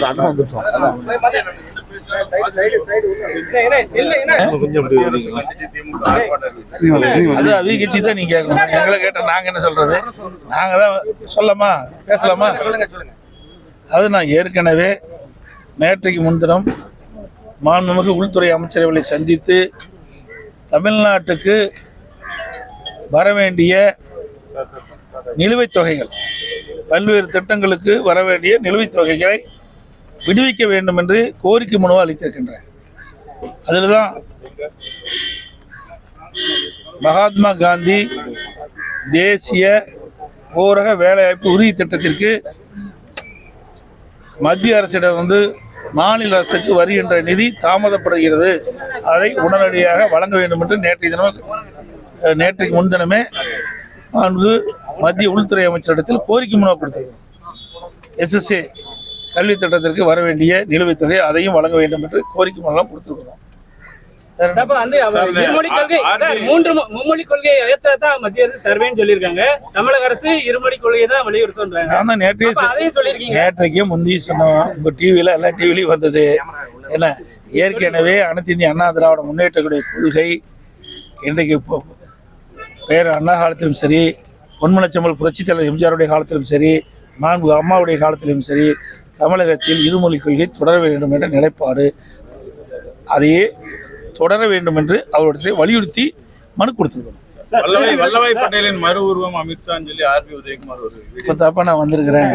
அண்ணன் வந்துட்டோம் அது வாங்க. அவங்க கட்சி தான் நீங்க கேட்கணும் எங்களை கேட்ட நாங்க என்ன சொல்றது நாங்க தான் சொல்லமா பேசலாமா அது நான் ஏற்கனவே நேற்றைக்கு முன்தினம் மாண்புமிகு உள்துறை அமைச்சரவர்களை சந்தித்து தமிழ்நாட்டுக்கு வர வேண்டிய நிலுவைத் தொகைகள் பல்வேறு திட்டங்களுக்கு வர வேண்டிய நிலுவைத் தொகைகளை விடுவிக்க வேண்டும் என்று கோரிக்கை மனு அளித்திருக்கின்றேன் அதில் தான் மகாத்மா காந்தி தேசிய ஊரக வேலைவாய்ப்பு உறுதி திட்டத்திற்கு மத்திய அரசிடம் வந்து மாநில அரசுக்கு வருகின்ற நிதி தாமதப்படுகிறது. அதை உடனடியாக வழங்க வேண்டும் என்று நேற்றைய தினம் நேற்றைக்கு முன்தினமே மாண்பு மத்திய உள்துறை அமைச்சரிடத்தில் கோரிக்கை மனு கொடுத்திருக்கிறோம் எஸ்எஸ்ஏ கல்வி திட்டத்திற்கு வர வேண்டிய நிலுவைத் தொகை அதையும் வழங்க வேண்டும் என்று கோரிக்கை மனுலாம் கொடுத்திருக்கிறோம். மூன்று மும்மொழி கொள்கையை ஏற்றதான் மத்திய அரசு தருவேன்னு சொல்லியிருக்காங்க. தமிழக அரசு இருமொழி கொள்கையை தான் வலியுறுத்துன்றாங்க நான் நேற்றைய அதையும் சொல்லியிருக்கீங்க. நேற்றைக்கே முந்தி சொன்னோம் உங்க டிவியில எல்லா டிவிலையும் வந்தது. என்ன? ஏற்கனவே அனைத்து இந்திய அண்ணா திராவிட முன்னேற்றக்கூடிய கொள்கை இன்றைக்கு பேர் அண்ணா காலத்திலும் சரி பொன்மனச்சம்பல் புரட்சித் தலைவர் எம்ஜிஆருடைய காலத்திலும் சரி மாண்பு அம்மாவுடைய காலத்திலும் சரி தமிழகத்தில் இருமொழி கொள்கை தொடர வேண்டும் என்ற நிலைப்பாடு அதையே தொடர வேண்டும் என்று அவருடைய வலியுறுத்தி மனு கொடுத்துருக்கோம் வல்லபாய் வல்லபாய் பட்டேலின் மறு உருவம் அமித்ஷான்னு சொல்லி ஆர்பி உதயகுமார் ஒரு இப்போ தப்பா நான் வந்திருக்கிறேன்.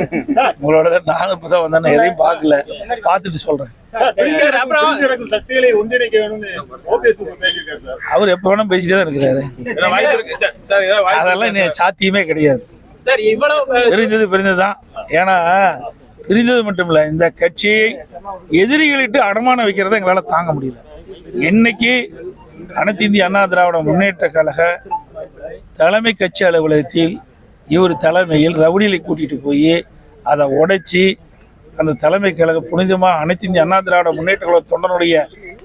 உங்களோட நானும் இப்போ தான் வந்தேன். எதையும் பார்க்கல. பார்த்துட்டு சொல்கிறேன் சார், அப்புறம் பிரிஞ்சிருக்கும் சக்திகளை ஒன்றிணைக்க வேணும்னு ஓபிஎஸ் பேசியிருக்காரு சார். அவர் எப்போ வேணால் பேசிட்டே தான் இருக்கிறாரு. அதெல்லாம் சாத்தியமே கிடையாது. சார் இவ்வளவு அஹ், பிரிந்தது பிரிந்தது தான் ஏன்னா பிரிந்தது மட்டும் இல்லை இந்த கட்சியை எதிரிகளிட்டு அடமானம் வைக்கிறத எங்களால் தாங்க முடியல. என்னைக்கு அனைத்து இந்திய அண்ணா திராவிட முன்னேற்ற கழக தலைமை கட்சி அலுவலகத்தில் இவர் தலைமையில் ரவுடிகளை கூட்டிட்டு போய் அதை உடைச்சி அந்த தலைமை கழக புனிதமாக அனைத்து இந்திய அண்ணா திராவிட முன்னேற்ற கழக தொண்டனுடைய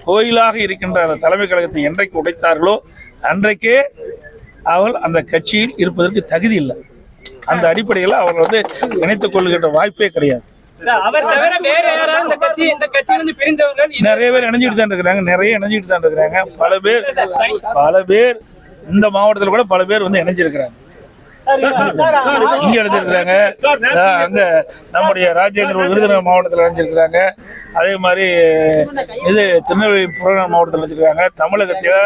கோயிலாக இருக்கின்ற அந்த தலைமை கழகத்தை என்றைக்கு உடைத்தார்களோ அன்றைக்கே அவள் அந்த கட்சியில் இருப்பதற்கு தகுதி இல்லை. அந்த அடிப்படையில் அவர்கள் வந்து இணைத்துக் கொள்கின்ற வாய்ப்பே கிடையாது. நிறைய பேர் இணைஞ்சிட்டு தான் இருக்கிறாங்க. நிறைய இணைஞ்சிட்டு தான் இருக்கிறாங்க. பல பேர் பல பேர் இந்த மாவட்டத்தில் கூட பல பேர் வந்து இணைஞ்சிருக்கிறாங்க. இங்க இணைஞ்சிருக்கிறாங்க. அங்க நம்முடைய ராஜேந்திர விருதுநகர் மாவட்டத்தில் இணைஞ்சிருக்கிறாங்க. அதே மாதிரி இது திருநெல்வேலி புறநகர் மாவட்டத்தில் இணைஞ்சிருக்காங்க தமிழகத்தில்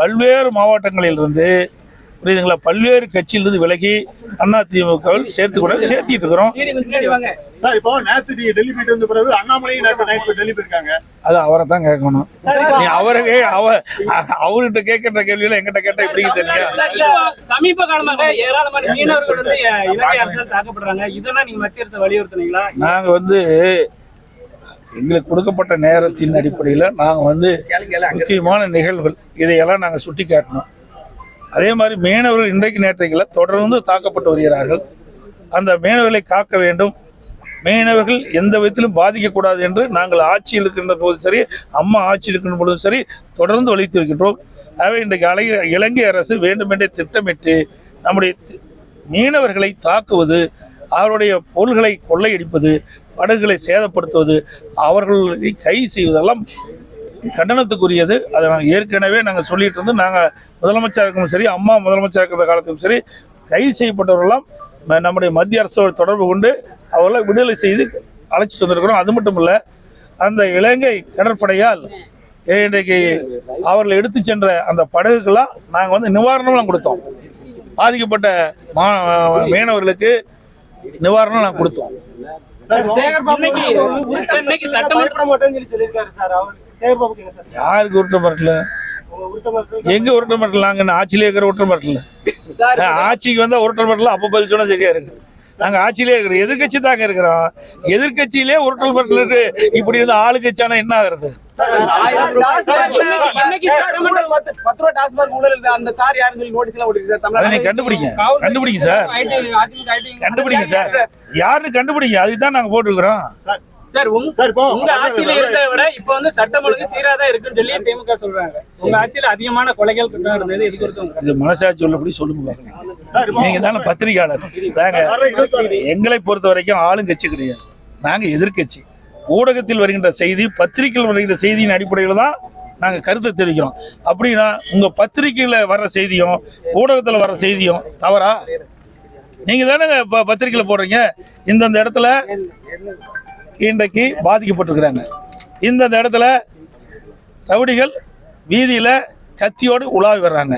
பல்வேறு மாவட்டங்களில் இருந்து புரியுதுங்களா? பல்வேறு கட்சியிலிருந்து விலகி அண்ணா திமுக சேர்த்து கூட சேர்த்திட்டு இருக்கிறோம். சார் இப்போ நேத்து நீங்க டெல்லி போயிட்டு வந்த பிறகு அண்ணாமலையும் நேற்று டெல்லி போயிருக்காங்க. அது அவரை தான் கேட்கணும். நீ அவரே அவ அவர்கிட்ட கேட்கிற கேள்வியில எங்கிட்ட கேட்டா இப்படி தெரியும் சமீப காலமாக ஏராளமான மீனவர்கள் வந்து அஹ், இலங்கை அரசால் தாக்கப்படுறாங்க. இதெல்லாம் நீங்க மத்திய அரசு வலியுறுத்துனீங்களா? நாங்க வந்து எங்களுக்கு கொடுக்கப்பட்ட நேரத்தின் அடிப்படையில் நாங்கள் வந்து முக்கியமான நிகழ்வுகள் இதையெல்லாம் நாங்கள் சுட்டி காட்டினோம் அதே மாதிரி மீனவர்கள் இன்றைக்கு நேற்றைகளில் தொடர்ந்து தாக்கப்பட்டு வருகிறார்கள். அந்த மீனவர்களை காக்க வேண்டும். மீனவர்கள் எந்த விதத்திலும் பாதிக்கக்கூடாது என்று நாங்கள் ஆட்சியில் இருக்கின்ற போதும் சரி அம்மா ஆட்சியில் இருக்கின்ற பொழுதும் சரி தொடர்ந்து வலித்திருக்கின்றோம் ஆகவே இன்றைக்கு அலை இலங்கை அரசு வேண்டுமென்றே திட்டமிட்டு நம்முடைய மீனவர்களை தாக்குவது அவருடைய பொருள்களை கொள்ளையடிப்பது படகுகளை சேதப்படுத்துவது அவர்களை கை செய்வதெல்லாம் கண்டனத்துக்குரியது. அதை நாங்கள் ஏற்கனவே நாங்கள் சொல்லிட்டு இருந்து நாங்கள் முதலமைச்சர் இருக்கும் சரி அம்மா முதலமைச்சர் இருக்கிற காலத்திலும் சரி கைது செய்யப்பட்டவர்களெல்லாம் ம- நம்முடைய மத்திய அரசோடு தொடர்பு கொண்டு அவர்களை விடுதலை செய்து அழைச்சிட்டு வந்திருக்கிறோம் அது மட்டும் இல்லை அந்த இலங்கை கடற்படையால் இன்றைக்கு அவர்கள் எடுத்து சென்ற அந்த படகுக்கெல்லாம் நாங்கள் வந்து நிவாரணம்லாம் கொடுத்தோம். பாதிக்கப்பட்ட மா மீனவர்களுக்கு நிவாரணம் நாங்கள் கொடுத்தோம். இன்னைக்கு சார், இன்னைக்கு சட்டமன்ற யாருக்கு உருட்ட மாட்டேன் எங்க உருட்ட மாட்டலாங்க ஆட்சியிலே இருக்கிற உருட்ட மாட்டல ஆட்சிக்கு வந்தா உருட்ட மாட்டல அப்ப பதில் சொன்னா சரியா இருக்கு. நாங்க ஆட்சியிலே இருக்கிறோம் எதிர்கட்சி தாங்க இருக்கிறோம். எதிர்கட்சியிலே உருட்டல் பட்டல் இருக்கு. இப்படி இருந்து ஆளுங்கட்சியானா என்ன ஆகுறது? கண்டுபிடிங்க. கண்டுபிடிங்க சார். கண்டுபிடிங்க சார். யாருன்னு கண்டுபிடிங்க. அதுதான் நாங்க போட்டுருக்கிறோம். சார் உங்க சார் இப்போ உங்க ஆட்சியில இருந்ததை விட இப்ப வந்து சட்டம் ஒழுங்கு சீரா தான் இருக்குன்னு சொல்லி திமுக சொல்றாங்க. உங்க ஆட்சியில அதிகமான கொலைகள் குற்றம் இருந்தது இது குறித்து இது மனசாட்சி உள்ளபடி சொல்லுங்க நீங்க தானே பத்திரிகையாளர். வர எங்களை பொறுத்த வரைக்கும் ஆளுங்கட்சி கிடையாது. நாங்க எதிர்க்கட்சி ஊடகத்தில் வருகின்ற செய்தி பத்திரிகையில் வருகின்ற செய்தியின் அடிப்படையில் தான் நாங்க கருத்தை தெரிவிக்கிறோம். அப்படின்னா உங்க பத்திரிகையில வர்ற செய்தியும் ஊடகத்துல வர்ற செய்தியும் தவறா? நீங்க தானே ப- பத்திரிகையில போடுறீங்க. இந்தந்த இடத்துல இன்றைக்கு பாதிக்கப்பட்டிருக்கிறாங்க. இந்தந்த இடத்துல ரவுடிகள் வீதியில் கத்தியோடு உலாவி வர்றாங்க.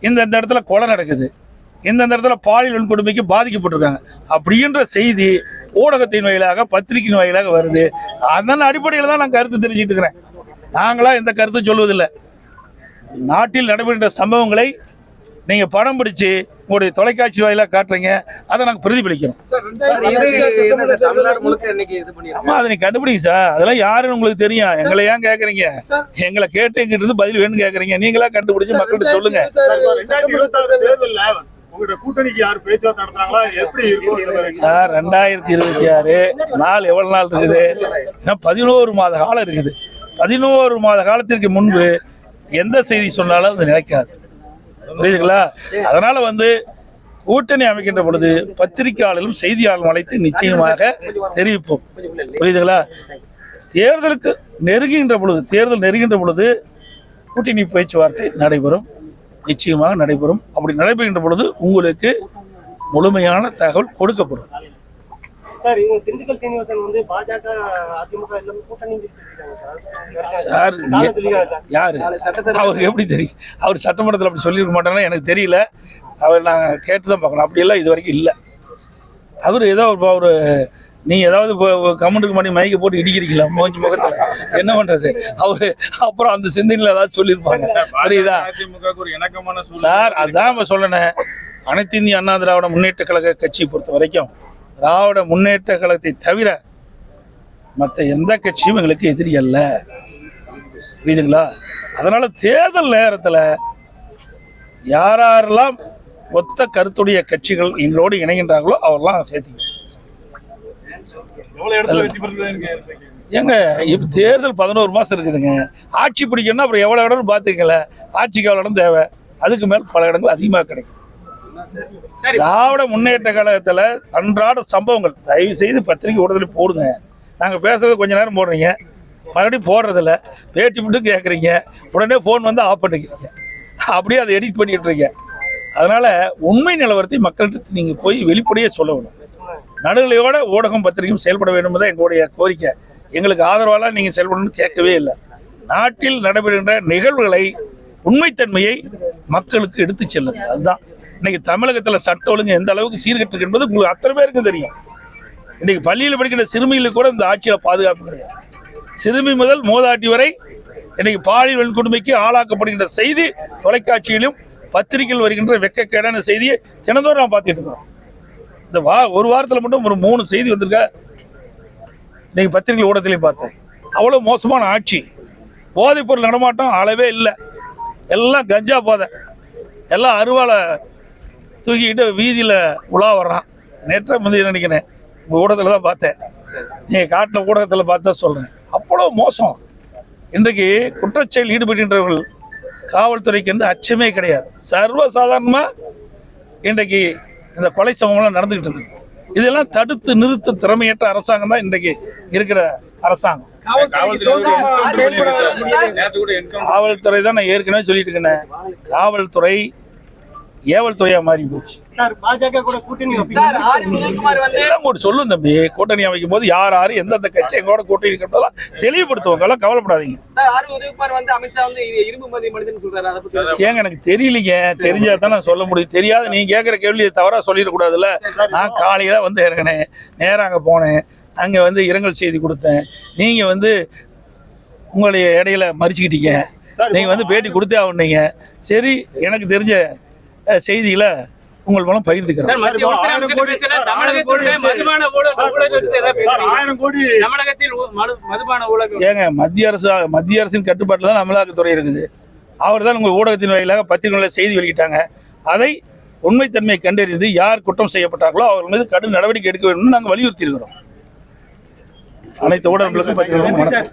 இந்தந்த இடத்துல கொலை நடக்குது. இந்தந்த இடத்துல பாலியல் வன்கொடுமைக்கு பாதிக்கப்பட்டிருக்காங்க. அப்படின்ற செய்தி ஊடகத்தின் வாயிலாக பத்திரிகையின் வாயிலாக வருது. அதன் அடிப்படையில் தான் நான் கருத்து தெரிஞ்சுட்டு இருக்கிறேன். நாங்களாம் எந்த கருத்தும் சொல்வதில்லை. நாட்டில் நடைபெறுகின்ற சம்பவங்களை நீங்க படம் பிடிச்சு உங்களுடைய தொலைக்காட்சி வாயிலாக காட்டுறீங்க அதை நாங்கள் பிரதிபலிக்கிறோம். ஆமா அதை நீங்க கண்டுபிடிங்க சார். அதெல்லாம் யாருன்னு உங்களுக்கு தெரியும். எங்களை ஏன் கேக்குறீங்க? எங்களை கேட்டு எங்கிட்ட இருந்து பதில் வேணும்னு கேக்குறீங்க. நீங்களா கண்டுபிடிச்சு மக்கள்கிட்ட சொல்லுங்க. சார், ரெண்டாயிரத்தி இருபத்தி ஆறு நாள் எவ்வளவு நாள் இருக்குது? பதினோரு மாத காலம் இருக்குது. பதினோரு மாத காலத்திற்கு முன்பு எந்த செய்தி சொன்னாலும் அது நிலைக்காது. புரியுதுங்களா? அதனால வந்து கூட்டணி அமைக்கின்ற பொழுது பத்திரிகையாளர்களும் செய்தியாளரும் அழைத்து நிச்சயமாக தெரிவிப்போம். புரியுதுங்களா? தேர்தலுக்கு நெருங்குகின்ற பொழுது தேர்தல் நெருங்குகின்ற பொழுது கூட்டணி பேச்சுவார்த்தை நடைபெறும். நிச்சயமாக நடைபெறும். அப்படி நடைபெறுகின்ற பொழுது உங்களுக்கு முழுமையான தகவல் கொடுக்கப்படும். சார் இவங்க திண்டுக்கல் சீனிவாசன் வந்து பாஜக அதிமுக எல்லாமே கூட்டணி சார். யாரு? அவருக்கு எப்படி தெரியும்? அவர் சட்டமன்றத்தில் அப்படி சொல்லியிருக்க மாட்டாங்கன்னா எனக்கு தெரியல. அவர் நான் கேட்டு தான் பார்க்கணும் அப்படியெல்லாம் இது வரைக்கும் இல்லை. அவர் ஏதோ ஒரு ஒரு நீங்க ஏதாவது கமெண்ட்டுக்கு பண்ணி மைக்க போட்டு இடிக்கிறீங்களா? மோஞ்சி முகத்துல. என்ன பண்றது? அவரு அப்புறம் அந்த சிந்தனையில ஏதாவது சொல்லியிருப்பாங்க. புரியுதா? அதிமுக ஒரு இணக்கமான சார் அதான் இப்ப சொல்லணேன் அனைத்து இந்திய அண்ணா திராவிட முன்னேற்ற கழக கட்சியை பொறுத்த வரைக்கும் திராவிட முன்னேற்ற கழகத்தை தவிர மற்ற எந்த கட்சியும் எங்களுக்கு எதிரி அல்ல. புரியுதுங்களா? அதனால தேர்தல் நேரத்துல யாரெல்லாம் ஒத்த கருத்துடைய கட்சிகள் எங்களோடு இணைகின்றார்களோ அவரெல்லாம் சேர்த்திங்க ஏங்க இப்ப தேர்தல் பதினோரு மாசம் இருக்குதுங்க. ஆட்சி பிடிக்கணும்னா அப்புறம் எவ்வளவு இடம்னு பாத்துக்கல ஆட்சிக்கு எவ்வளவு இடம் தேவை? அதுக்கு மேல் பல இடங்கள் அதிகமாக கிடைக்கும். திராவிட முன்னேற்ற கழகத்துல அன்றாட சம்பவங்கள். தயவு செய்து பத்திரிகை உடனே போடுங்க. நாங்க பேசுறது கொஞ்ச நேரம் போடுறீங்க. மறுபடியும் போடுறதில்ல. பேட்டி மட்டும் கேட்குறீங்க உடனே ஃபோன் வந்து ஆஃப் பண்ணிக்கிறீங்க. அப்படியே அதை எடிட் பண்ணிட்டு இருக்கீங்க. அதனால உண்மை நிலவரத்தை மக்கள்கிட்ட நீங்கள் போய் வெளிப்படையே சொல்லணும். நடுநிலையோட ஊடகம் பத்திரிகையும் செயல்பட வேண்டும் தான் எங்களுடைய கோரிக்கை. எங்களுக்கு ஆதரவாலாம் நீங்கள் செயல்படணும்னு கேட்கவே இல்லை. நாட்டில் நடைபெறுகின்ற நிகழ்வுகளை உண்மைத்தன்மையை மக்களுக்கு எடுத்து செல்லுங்க அதுதான். இன்னைக்கு தமிழகத்துல சட்ட ஒழுங்கு எந்த அளவுக்கு சீர்கெட்டு இருக்கு என்பது உங்களுக்கு அத்தனை பேருக்கு தெரியும். இன்னைக்கு பள்ளியில் படிக்கிற சிறுமிகளுக்கு கூட இந்த ஆட்சியில பாதுகாப்பு கிடையாது. சிறுமி முதல் மோதாட்டி வரை இன்னைக்கு பாலியல் வன்கொடுமைக்கு ஆளாக்கப்படுகின்ற செய்தி தொலைக்காட்சியிலும் பத்திரிகையில் வருகின்ற வெக்கக்கேடான செய்தியை தினந்தோறும் நான் பார்த்துட்டு இருக்கோம் இந்த வா ஒரு வாரத்தில் மட்டும் ஒரு மூணு செய்தி வந்திருக்க? இன்னைக்கு பத்திரிகை ஊடகத்திலையும் பார்த்தேன். அவ்வளோ மோசமான ஆட்சி. போதைப்பொருள் நடமாட்டம் அளவே இல்லை. எல்லாம் கஞ்சா போதை. எல்லாம் அருவாளை தூக்கிக்கிட்டு வீதியில் உலா வர்றான். நேற்று முந்தைய நினைக்கிறேன்? உங்கள் ஊடகத்தில் தான் பார்த்தேன். நீங்கள் காட்டின ஊடகத்தில் பார்த்தா சொல்கிறேன் அவ்வளோ மோசம். இன்றைக்கு குற்றச்செயல் ஈடுபடுகின்றவர்கள் காவல்துறைக்கு வந்து அச்சமே கிடையாது. சர்வ சாதாரணமாக இன்றைக்கு இந்த கொலை சம்பவம்லாம் நடந்துகிட்டு இருக்கு. இதெல்லாம் தடுத்து நிறுத்த திறமையற்ற அரசாங்கம் தான் இன்றைக்கு இருக்கிற அரசாங்கம். காவல்துறை தான் நான் ஏற்கனவே சொல்லிட்டு இருக்கேன். காவல்துறை ஏவல் துறையா மாறி போச்சு. சார் பாஜக கூட கூட்டணி எல்லாம் கூட சொல்லும் தம்பி. கூட்டணி அமைக்கும் போது யார் யாரு எந்தெந்த கட்சி எங்களோட கூட்டணி இருக்கிறதெல்லாம் தெளிவுபடுத்துவாங்க. எல்லாம் கவலைப்படாதீங்க. சார், ஆர் உதயகுமார் வந்து அமித்ஷா வந்து இது இரும்பு மதி மனிதன் சொல்றாரு. அதை பத்தி ஏங்க எனக்கு தெரியலீங்க. தெரிஞ்சா தான் நான் சொல்ல முடியும். தெரியாத. நீங்க கேட்குற கேள்வி தவறா சொல்லிடக்கூடாதுல்ல நான் காலையில வந்து இறங்கினேன். நேரா அங்க போனேன். அங்க வந்து இரங்கல் செய்தி கொடுத்தேன். நீங்க வந்து உங்களுடைய இடையில மறிச்சுக்கிட்டீங்க. சார், நீங்க வந்து பேட்டி கொடுத்தே ஆகணுங்க சரி எனக்கு தெரிஞ்ச செய்திகளை உங்கள் மூலம் பகிர்ந்துக்கிறேன் ஏங்க மத்திய அரசு மத்திய அரசின் கட்டுப்பாட்டில் தான் அமலாக்கத்துறை இருக்குது. அவர் தான் உங்கள் ஊடகத்தின் வாயிலாக பத்திரிகைகளில் செய்தி வெளியிட்டாங்க. அதை உண்மைத்தன்மையை கண்டறிந்து யார் குற்றம் செய்யப்பட்டார்களோ அவர்கள் மீது கடும் நடவடிக்கை எடுக்க வேண்டும் நாங்கள் வலியுறுத்தி இருக்கிறோம். அனைத்து ஊடகங்களுக்கும் பத்திரிகைகளுக்கும் வணக்கம்.